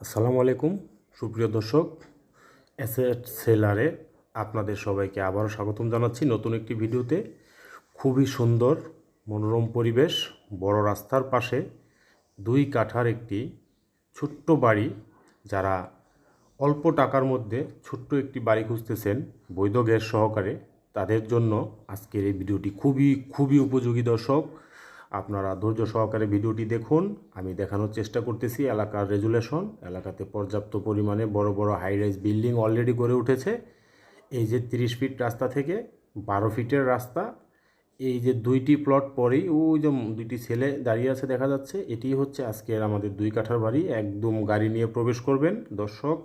আসসালামু আলাইকুম। সুপ্রিয় দর্শক, অ্যাসেট সেলারে আপনাদের সবাইকে আবারও স্বাগতম জানাচ্ছি নতুন একটি ভিডিওতে। খুবই সুন্দর, মনোরম পরিবেশ, বড় রাস্তার পাশে দুই কাঠার একটি ছোট্ট বাড়ি। যারা অল্প টাকার মধ্যে ছোট্ট একটি বাড়ি খুঁজতেছেন, বৈধ গ্যাস সহকারে, তাদের জন্য আজকের এই ভিডিওটি খুবই খুবই উপযোগী দর্শক। আপনারা ধৈর্য সহকারে ভিডিওটি দেখুন। আমি দেখানোর চেষ্টা করতেছি এলাকার রেজুলেশন। এলাকাতে পর্যাপ্ত পরিমাণে বড় বড় হাই রাইজ বিল্ডিং অলরেডি গড়ে উঠেছে। এই যে তিরিশ ফিট রাস্তা থেকে বারো ফিটের রাস্তা, এই যে দুইটি প্লট পরেই ওই যে দুইটি ছেলে দাঁড়িয়ে আছে দেখা যাচ্ছে, এটি হচ্ছে আজকের আমাদের দুই কাঠার বাড়ি। একদম গাড়ি নিয়ে প্রবেশ করবেন। দর্শক,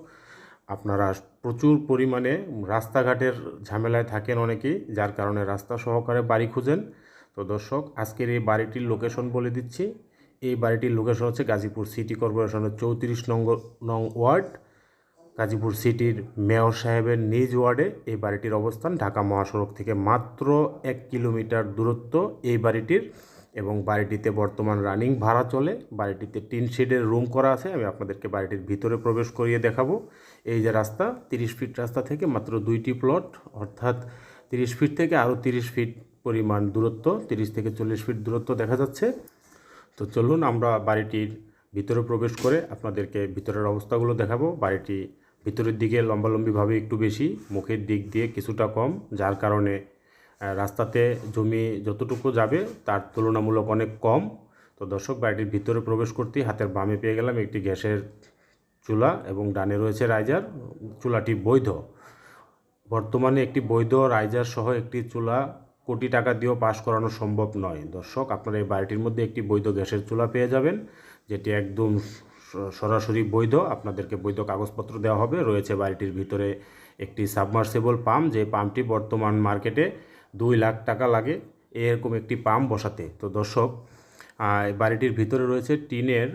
আপনারা প্রচুর পরিমাণে রাস্তাঘাটের ঝামেলায় থাকেন অনেকেই, যার কারণে রাস্তা সহকারে বাড়ি খুঁজেন। তো দর্শক, আজকের এই বাড়িটির লোকেশন বলে দিচ্ছি। এই বাড়িটির লোকেশন হচ্ছে গাজীপুর সিটি কর্পোরেশনের চৌত্রিশ নং নং ওয়ার্ড। গাজীপুর সিটির মেয়র সাহেবের নিজ ওয়ার্ডে এই বাড়িটির অবস্থান ঢাকা মহাসড়ক থেকে মাত্র এক কিলোমিটার দূরত্ব এই বাড়িটির এবং বাড়িটিতে বর্তমান রানিং ভাড়া চলে। বাড়িটিতে টিন শেডের রুম করা আছে, আমি আপনাদেরকে বাড়িটির ভিতরে প্রবেশ করিয়ে দেখাবো। এই যে রাস্তা, তিরিশ ফিট রাস্তা থেকে মাত্র দুইটি প্লট অর্থাৎ তিরিশ ফিট থেকে আরও তিরিশ ফিট পরিমাণ দূরত্ব, তিরিশ থেকে চল্লিশ ফিট দূরত্ব দেখা যাচ্ছে। তো চলুন আমরা বাড়িটির ভিতরে প্রবেশ করে আপনাদেরকে ভিতরের অবস্থাগুলো দেখাবো। বাড়িটি ভিতরের দিকে লম্বালম্বিভাবে একটু বেশি, মুখের দিক দিয়ে কিছুটা কম, যার কারণে রাস্তাতে জমি যতটুকু যাবে তার তুলনামূলক অনেক কম। তো দর্শক, বাড়িটির ভিতরে প্রবেশ করতেই হাতের বামে পেয়ে গেলাম একটি গ্যাসের চুলা এবং ডানে রয়েছে রাইজার, চুলাটি বৈধ। বর্তমানে একটি বৈধ রাইজার সহ একটি চুলা কোটি টাকা দিয়েও পাস করানো সম্ভব নয়। দর্শক, আপনারা এই বাড়িটির মধ্যে একটি বৈধ গ্যাসের চুলা পেয়ে যাবেন, যেটি একদম সরাসরি বৈধ। আপনাদেরকে বৈধ কাগজপত্র দেওয়া হবে। রয়েছে বাড়িটির ভিতরে একটি সাবমার্সেবল পাম্প, যে পাম্পটি বর্তমান মার্কেটে দুই লাখ টাকা লাগে। এরকম একটি পাম্প বসাতে। তো দর্শক বাড়িটির ভিতরে রয়েছে টিনের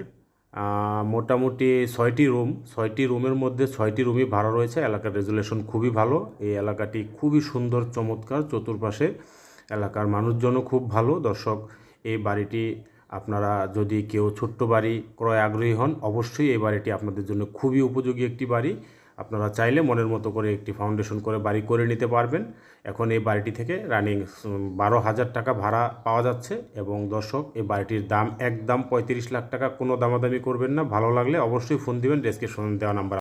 মোটামুটি ছয়টি রুম ছয়টি রুমের মধ্যে ছয়টি রুমই ভাড়া রয়েছে। এলাকার রেজুলেশন খুবই ভালো। এই এলাকাটি খুবই সুন্দর, চমৎকার। চতুর্পাশে এলাকার মানুষজনও খুব ভালো। দর্শক, এই বাড়িটি আপনারা যদি কেউ ছোট্ট বাড়ি ক্রয় আগ্রহী হন, অবশ্যই এই বাড়িটি আপনাদের জন্য খুবই উপযোগী একটি বাড়ি। আপনারা চাইলে মনের মতো করে একটি ফাউন্ডেশন করে বাড়ি করে নিতে পারবেন। এখন এই বাড়িটি থেকে রানিং বারো হাজার টাকা ভাড়া পাওয়া যাচ্ছে এবং দর্শক, এই বাড়িটির দাম একদম পঁয়ত্রিশ লাখ টাকা, কোনো দামাদামি করবেন না। ভালো লাগলে অবশ্যই ফোন দিবেন ডেসক্রিপশন দেওয়া নাম্বার